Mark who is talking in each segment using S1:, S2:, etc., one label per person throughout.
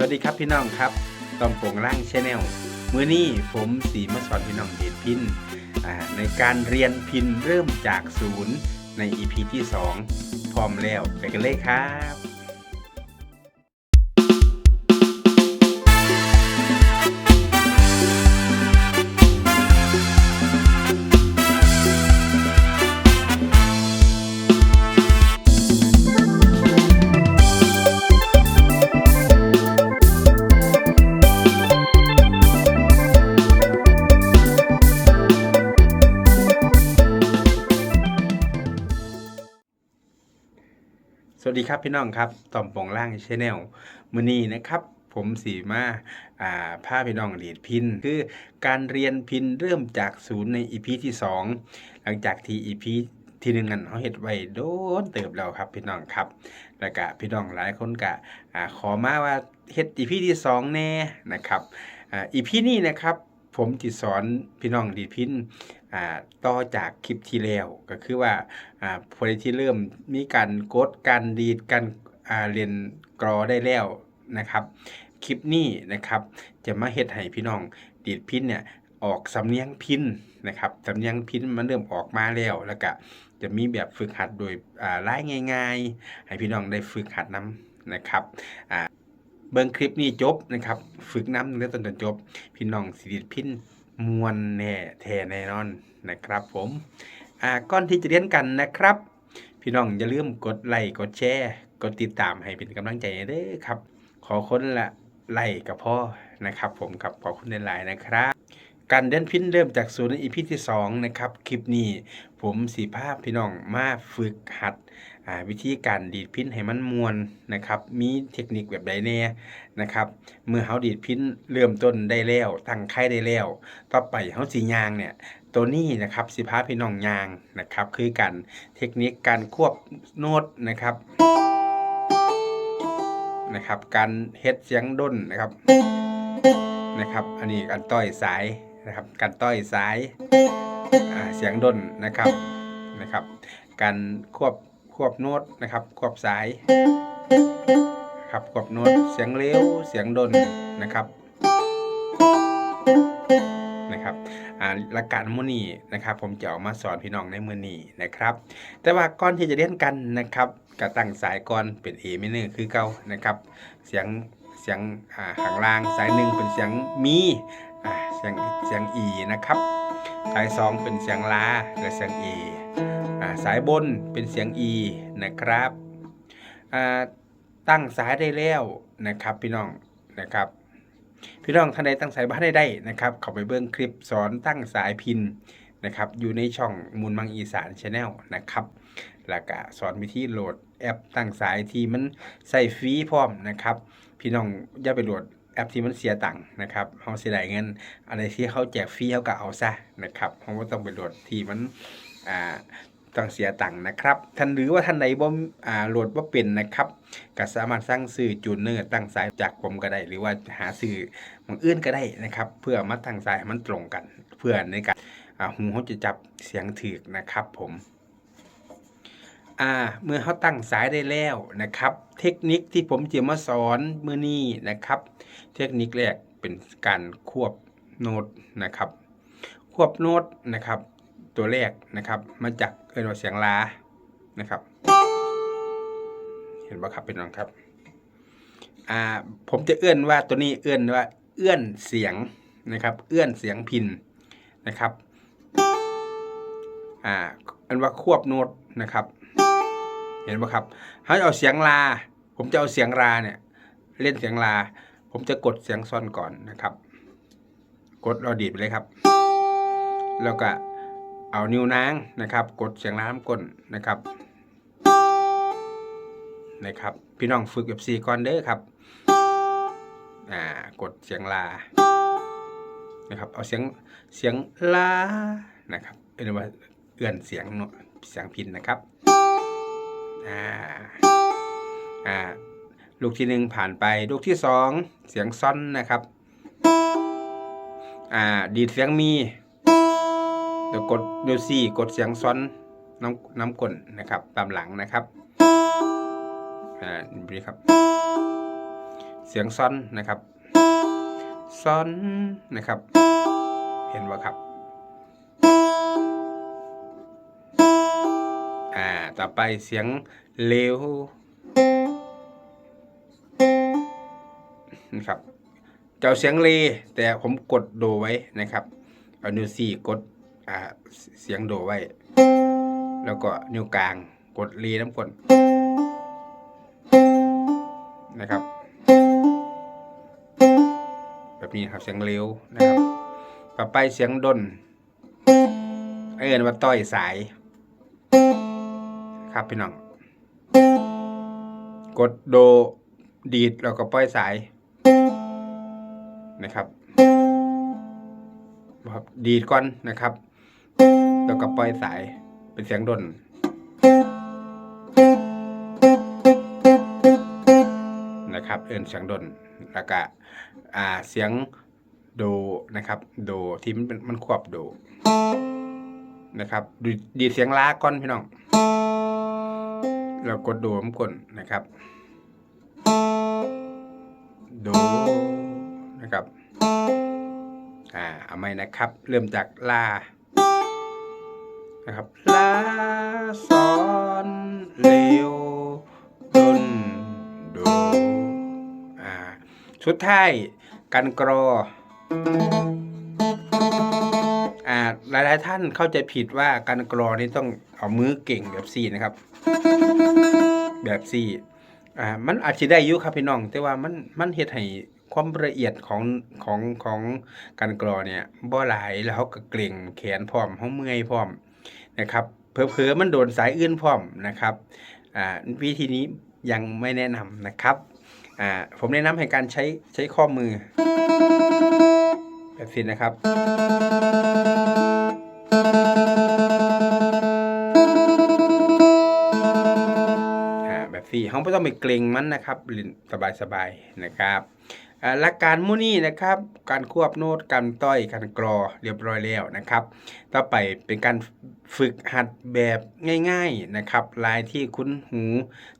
S1: สวัสดีครับพี่น้องครับตอมโป่งร่างชาแนลมื้อนี้ผมสีมาสอนพี่น้องเดีดพินในการเรียนพินเริ่มจากศูนย์ใน EP ที่ 2 พร้อมแล้วไปกันเลยครับ ดีครับพี่น้องครับตอมป่งล่างชาแนลมือนี้นะครับ ผมสีมาอ่าพาพี่น้องเรียนพินคือการเรียนพินเริ่มจากศูนย์ใน EP ที่ 2 หลังจากที่ EP ที่หนึ่งนั้นเขาเฮ็ดไว้โดนเติบแล้วครับพี่น้องครับ แล้วก็พี่น้องหลายคนก็อ่าขอมาว่าเฮ็ด EP ที่ 2 แน่นะครับอ่า EP นี้นะครับ ผมจะสอนพี่น้องดีดพินอ่าต่อจากคลิปที่แล้วก็คือว่าอ่าพอที่เริ่มมีการกดการดีดการเรียนกรอได้แล้วนะครับ คลิปนี้นะครับ จะมาเฮ็ดให้พี่น้องดีดพินเนี่ยออกสำเนียงพินนะครับสำเนียงพินมันเริ่มออกมาแล้วแล้วก็จะมีแบบฝึกหัดโดยอ่าไล่ง่าย ๆ ให้พี่น้องได้ฝึกหัดนํนะครับอ่า เบิ่งคลิปนี้จบนะครับ ฝึกน้ำตั้งแต่ต้นจนจบ พี่น้องสิริพินมวนแน่แท้แน่นอนนะครับ ผมอ่าก่อนที่จะเรียนกันนะครับ พี่น้องอย่าลืมกดไลค์กดแชร์กดติดตามให้เป็นกำลังใจเด้อครับ ขอคนละไลค์กับพ่อนะครับ ผมครับขอบคุณในไลน์นะครับ การเดินพินเริ่มจากศูนย์ในอีพีที่2นะครับคลิปนี้ผมสีภาพพี่น้องมาฝึกหัดวิธีการดีดพินให้มันมวนนะครับมีเทคนิคแบบใดแน่นะครับเมื่อเฮาดีดพินเริ่มต้นได้แล้วตั้งไข่ได้แล้ว ต่อไปเฮาสิยางเนี่ยตัวนี้นะครับสิพาพี่น้องยางนะครับคือการเทคนิคการควบโน้ตนะครับนะครับการเฮ็ดเสียงด้นนะครับนะครับอันนี้การต้อยสาย นะครับ การต้อยสายเสียงด้นนะครับนะครับ การควบควบโน้ตนะครับ ควบสายครับควบโน้ตเสียงเร็วเสียงดนนะครับนะครับอ่าหลักการมุนีนะครับ ผมจะเอามาสอนพี่น้องในมือนีนะครับ แต่ว่าก่อนที่จะเรียนกันนะครับก็ตั้งสายก่อนเป็น A minor คือเก่านะครับ เสียงเสียงอ่าข้างล่างสายหนึ่งเป็นเสียงมี เสียงเสียง E นะครับ สายสองเป็นเสียงลาหรือเสียง E อ่าสายบนเป็นเสียง E นะครับตั้งสายได้แล้วนะครับพี่น้องนะครับพี่น้องท่านใดตั้งสายบ้านได้ได้นะครับเข้าไปเบิ่งคลิปสอนตั้งสายพินนะครับอยู่ในช่องมูลมังอีสานชาแนลนะครับแล้วก็สอนวิธีโหลดแอปตั้งสายที่มันใส่ฟรีพร้อมนะครับ พี่น้องอย่าไปโหลด แอปที่มันเสียตังค์นะครับเฮาเสียดายเงินอะไรที่เขาแจกฟรีเขาก็เอาซะนะครับเฮาบ่ต้องไปโหลดที่มันอ่าต้องเสียตังค์นะครับ ท่านหรือว่าท่านใดบ่อ่าโหลดบ่าเป็นนะครับก็สามารถสร้างซื้อจูนเนอร์ตั้งสายจากผมก็ได้ หรือว่าหาซื้อของอื่นก็ได้นะครับ เพื่อมาตั้งสายมันตรงกัน เพื่อในการอ่าหูเขาจะจับเสียงถือนะครับผมอ่าเมื่อเขาตั้งสายได้แล้วนะครับ เทคนิคที่ผมจะมาสอนมือนี้นะครับ เทคนิคแรกเป็นการควบโน้ตนะครับ ควบโน้ตนะครับ ตัวแรกนะครับมาจากเรียกว่าเสียงลานะครับ เห็นปะครับเป็นน้องครับอ่าผมจะเอื้อนว่าตัวนี้เอื้อนว่า เอื้อนเสียงนะครับ เอื้อนเสียงพินนะครับอ่าอันว่าควบโน้ตนะครับ เห็นปะครับให้เอาเสียงลา ผมจะเอาเสียงลาเนี่ย เล่นเสียงลา ผมจะกดเสียงซ่อนก่อนนะครับ กดเราดีดไปเลยครับ แล้วก็เอานิ้วนางนะครับ กดเสียงลาน้ำก้นนะครับนะครับ พี่น้องฝึกแบบสี่ก่อนเด้อครับอ่ากดเสียงลานะครับเอาเสียงเสียงลานะครับเป็นว่าเอื้อนเสียงเนาะเสียงพินนะครับอ่าอ่า ลูกที่หนึ่งผ่านไป ลูกที่สองเสียงซ่อนนะครับ อ่า ดีดเสียงมีเดี๋ยวกดเดี๋ยวสี่กดเสียงซ้อนน้ำน้ำกลนนะครับ ตามหลังนะครับ อ่านี่ครับ เสียงซ้อนนะครับซ้อนนะครับ เห็นว่าครับ อ่า ต่อไปเสียงเลว นะครับเจ้าเสียงเลแต่ผมกดโดไว้นะครับเอานิ้วสี่กดเสียงโดไว้ แล้วก็นิ้วกลางกดรีน้ำกดนะครับ แบบนี้ครับเสียงเร็วนะครับ ต่อไปเสียงดนเอินว่าต้อยสาย ครับพี่น้อง กดโดดีดแล้วก็ปล่อยสาย นะครับครับดีดก่อนนะครับ แล้วก็ปล่อยสายเป็นเสียงดนนะครับเอินเสียงดนแล้วก็อ่าเสียงโดนะครับโดที่มันมันควบโดนะครับดีดีเสียงลาก่อนพี่น้องเรากดโดมกดนะครับ โด นะครับ อ่าเอาไหมนะครับ เริ่มจากลา นะครับ ลาซอนเลวดนโดอ่าสุดท้ายกันกรอ อ่าหลายๆท่านเข้าใจผิดว่าการกรอนี่ต้องเอามือเก่งแบบสี่นะครับ แบบสี่อ่ามันอาจจะได้ยุครับพี่น้อง แต่ว่ามันมันเฮ็ดให้ ความละเอียดของของของการกรอเนี่ยบ่หลายแล้วเขาก็เกร็งแขนพร้อมเขาเมื่อยพร้อมนะครับเผลอๆมันโดนสายอื่นพร้อมนะครับอ่าวิธีนี้ยังไม่แนะนำนะครับอ่าผมแนะนำให้การใช้ใช้ข้อมือ แบบนี้นะครับอ่าแบบสี่ห้องไม่ต้องไปเกรงมันนะครับสบายๆนะครับ หลักการมูนี่นะครับ การควบโน้ตการต้อยการกรอเรียบร้อยแล้วนะครับ ต่อไปเป็นการฝึกหัดแบบง่ายๆนะครับ ลายที่คุ้นหู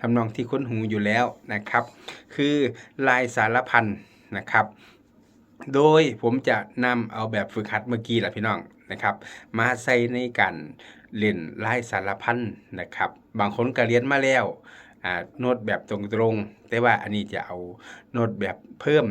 S1: ทำนองที่คุ้นหูอยู่แล้วนะครับ คือลายสารพันนะครับ โดยผมจะนำเอาแบบฝึกหัดเมื่อกี้แหละพี่น้องนะครับ มาใส่ในการเล่นลายสารพันนะครับ บางคนก็เรียนมาแล้ว โน้ตแบบตรงๆ แต่ว่าอันนี้จะเอาโน้ตแบบเพิ่ม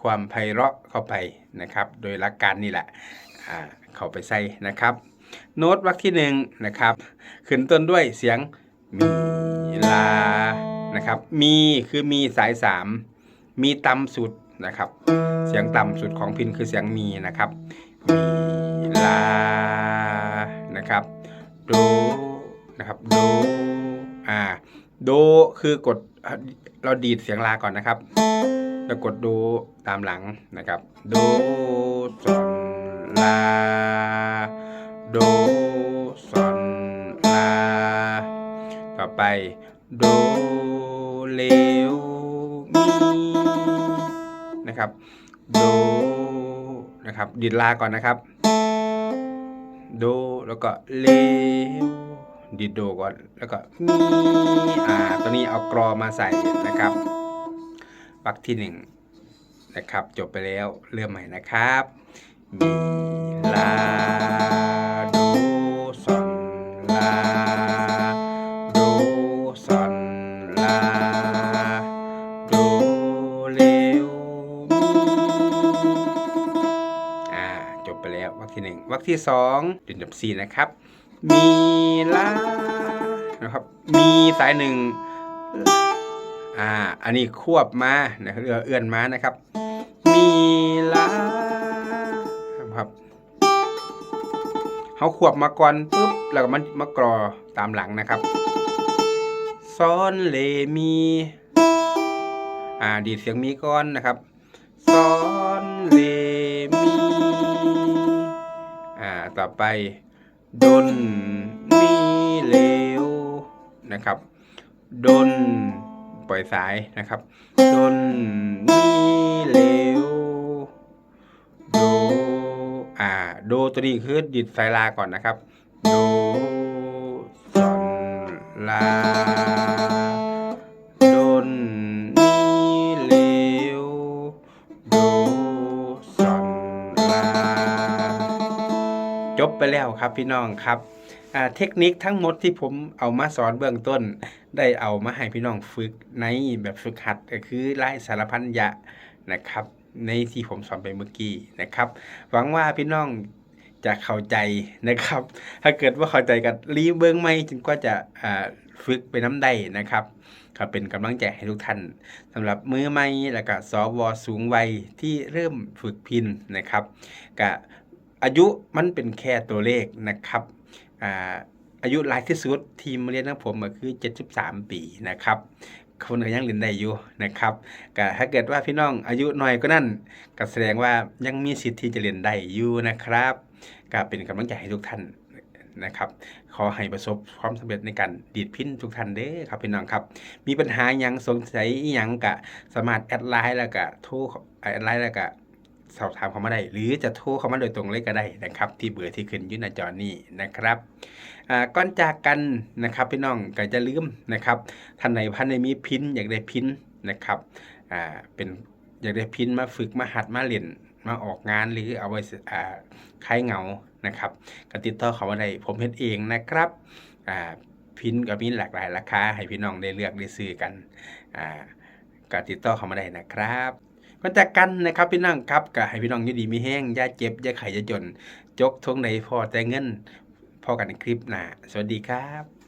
S1: ความไพเราะเข้าไปนะครับ โดยหลักการนี่แหละเข้าไปใส่นะครับ โน้ตวรรคที่หนึ่งนะครับ ขึ้นต้นด้วยเสียงมีลานะครับ มีคือมีสายสามมีต่ำสุดนะครับ เสียงต่ำสุดของพินคือเสียงมีนะครับมีลานะครับโดนะครับโดอ่า ดคือกดเราดีดเสียงลาก่อนนะครับ แล้วกดโดตามหลังนะครับโดซอนลาโดซอนลา ต่อไปโดเลวมีนะครับโดนะครับดีดลาก่อนนะครับโดแล้วก็เลว ดีดโดก่อนแล้วก็มีอ่าตัวนี้เอากรอมาใส่นะครับปักที่หนึ่งนะครับ จบไปแล้วเริ่มใหม่นะครับมีลาโดซอนลาโดซอนลาโดเลวอ่าจบไปแล้ววรรคที่หนึ่งวรรคที่สองดินดับซีนะครับ มีลานะครับ มีสายหนึ่งอ่า อันนี้ควบมานะครับเอื้อเอื้อนมานะครับ มีลาครับเขาควบมาก่อนปุ๊บแล้วก็มันมากรอตามหลังนะครับซ้อนเลมีอ่าดีดเสียงมีก่อนนะครับซ้อนเลมีอ่าต่อไป ดนมีเลวนะครับ ดนปล่อยสายนะครับ ดนมีเลวโดอ่าโดตัวนี้คือดิดสายลาก่อนนะครับ โดซอนลา ไปแล้วครับพี่น้องครับเทคนิคทั้งหมดที่ผมเอามาสอนเบื้องต้น ได้เอามาให้พี่น้องฝึกในแบบฝึกหัดก็คือไล่สารพันยะนะครับ ในที่ผมสอนไปเมื่อกี้นะครับ หวังว่าพี่น้องจะเข้าใจนะครับ ถ้าเกิดว่าเข้าใจกันรีบเบิ้งไม่จึงก็จะฝึกไปน้ำได้นะครับก็เป็นกำลังใจให้ทุกท่านสำหรับมือใหม่แล้วก็สวสูงวัยที่เริ่มฝึกพินนะครับก็ อายุมันเป็นแค่ตัวเลขนะครับอ่าอายุหลายที่สุดทีมเรียนของผมก็คือ 73 ปีนะครับคนก็ยังเรียนได้อยู่นะครับก็ถ้าเกิดว่าพี่น้องอายุน้อยก็นั่นก็แสดงว่ายังมีสิทธิ์ที่จะเรียนได้อยู่นะครับก็เป็นกำลังใจให้ทุกท่านนะครับ ขอให้ประสบความสำเร็จในการดีดพินทุกท่านเด้อครับพี่น้องครับ มีปัญหายังสงสัยอิหยังก็สามารถแอดไลน์แล้วก็โทรแอดไลน์แล้วก็ สอบถามเขามาได้ หรือจะโทรเขามาโดยตรงเลยก็ได้นะครับ ที่เบอร์ที่ขึ้นยู่หน้าจอนี้นะครับก่อนจากกันนะครับพี่น้องก็จะลืมนะครับท่านไหนพันในมีพินอยากได้พินนะครับเป็นอยากได้พินมาฝึกมาหัดมาเรียนมาออกงานหรือเอาไว้อ่าคลายเหงานะครับก็ติดต่อเขามาได้ผมเฮ็ดเองนะครับพินก็มีหลากหลายราคาให้พี่น้องได้เลือกได้ซื้อกันก็ติดต่อเขามาได้นะครับ ก็จากกันนะครับพี่น้องครับก็ให้พี่น้องอยู่ดีมีแห้งอย่าเจ็บอย่าไข่อย่าจน จกทงในพอแต่เงินพอกันในคลิปหน้าสวัสดีครับ